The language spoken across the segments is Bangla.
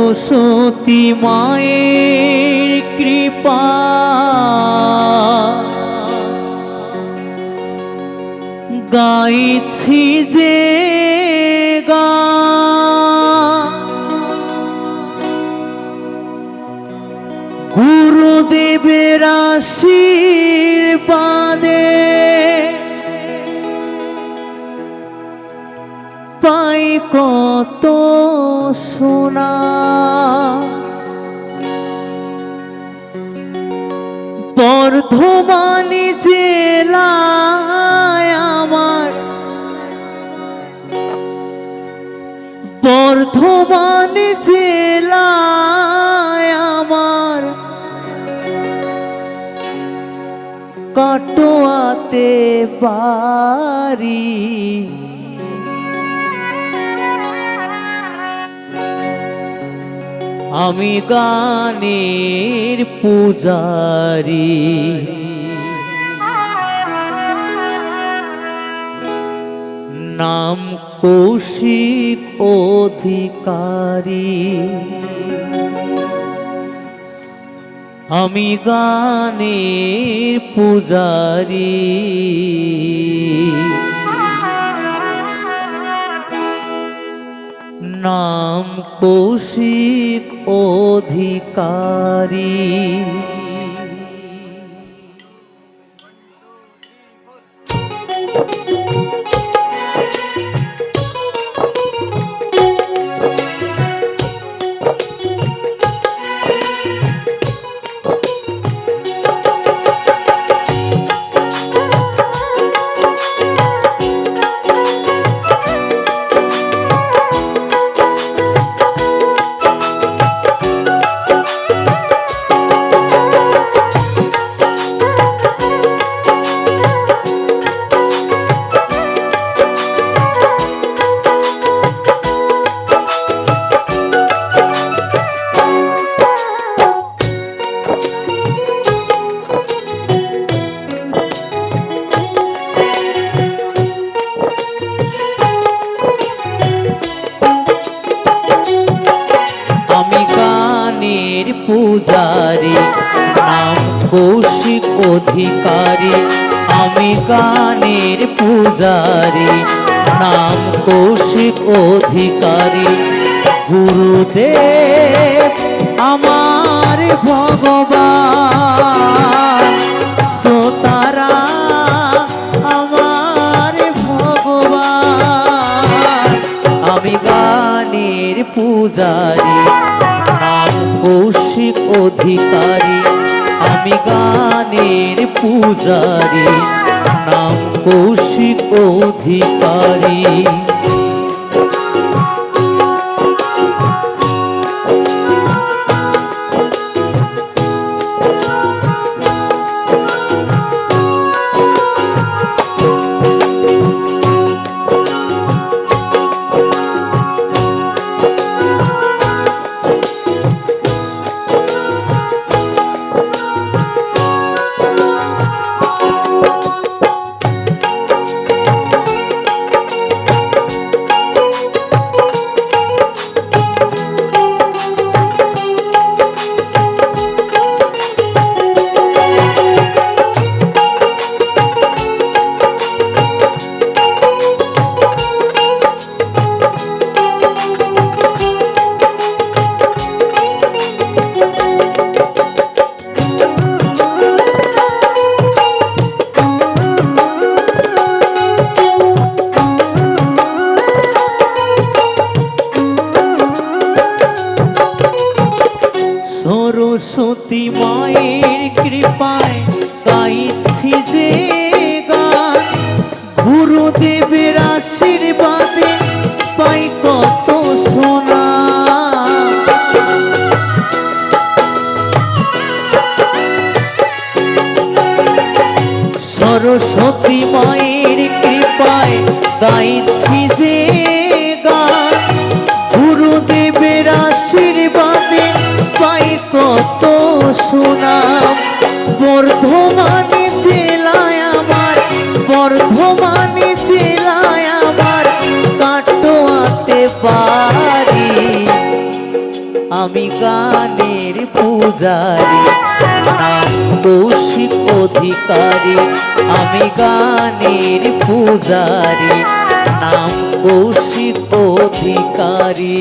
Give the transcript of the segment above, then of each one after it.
সরস্বতী মায়ের কৃপা। গাইছি যে গান গুরুদেবের আশীর্বাদে পাই কত সোনা বর্ধমান জেলায় আমার বর্ধমান জেলায় আমার কাটোয়াতে বাড়ি। আমি গানের পূজারি। নাম কৌশিক অধিকারী। আমি গানের পূজারি। নাম কৌশিক অধিকারী। অধিকারী, আমি গানের পূজারি, নাম কৌশিক অধিকারী। গুরুদেব আমার ভগবান সোতারা আমার ভগবান। আমি গানের পূজারি, নাম কৌশিক অধিকারী, আমি গানের পূজারি নাম কৌশিক অধিকারী। সরস্বতী আমি গানের পূজারি নাম কৌশিক অধিকারী। আমি গানের পূজারি নাম কৌশিক অধিকারী।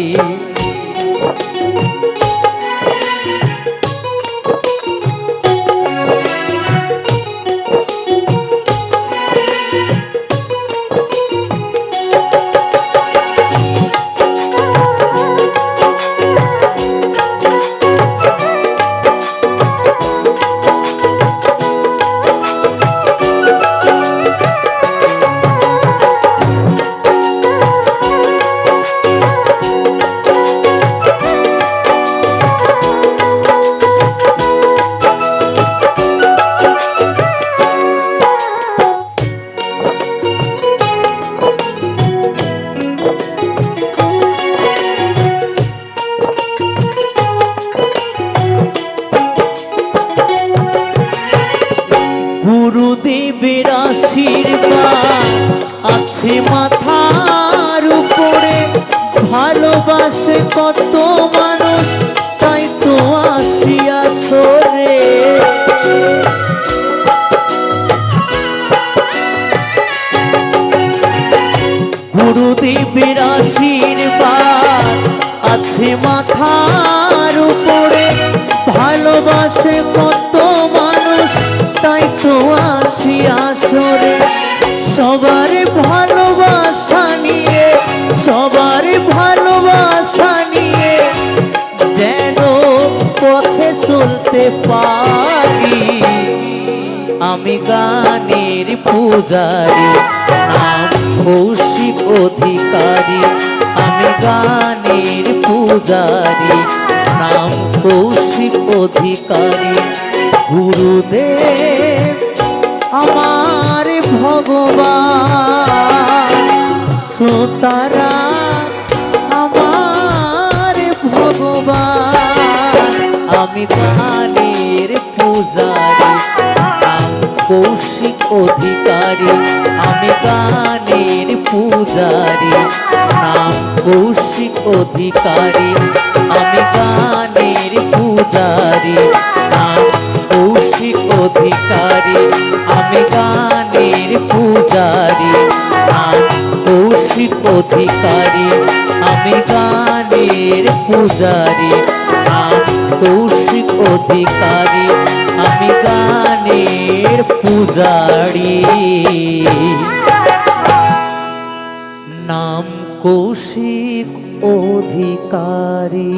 চলতে পারি, আমি গানের পূজারি, নাম কৌশিক অধিকারী, আমি গানের পূজারি, নাম কৌশিক অধিকারী। গুরুদেব আমার ভগবান সোতারা আমার ভগবান। আমি গানের পূজারি কৌশিক অধিকারী। আমি গানের পূজারি নাম কৌশিক অধিকারী। আমি গানের পূজারি নাম কৌশিক অধিকারী। আমি গানের পূজারি নাম কৌশিক অধিকারী। আমি গানের পূজারি কৌশিক অধিকারী। আমি গানের পূজারি। নাম কৌশিক অধিকারী।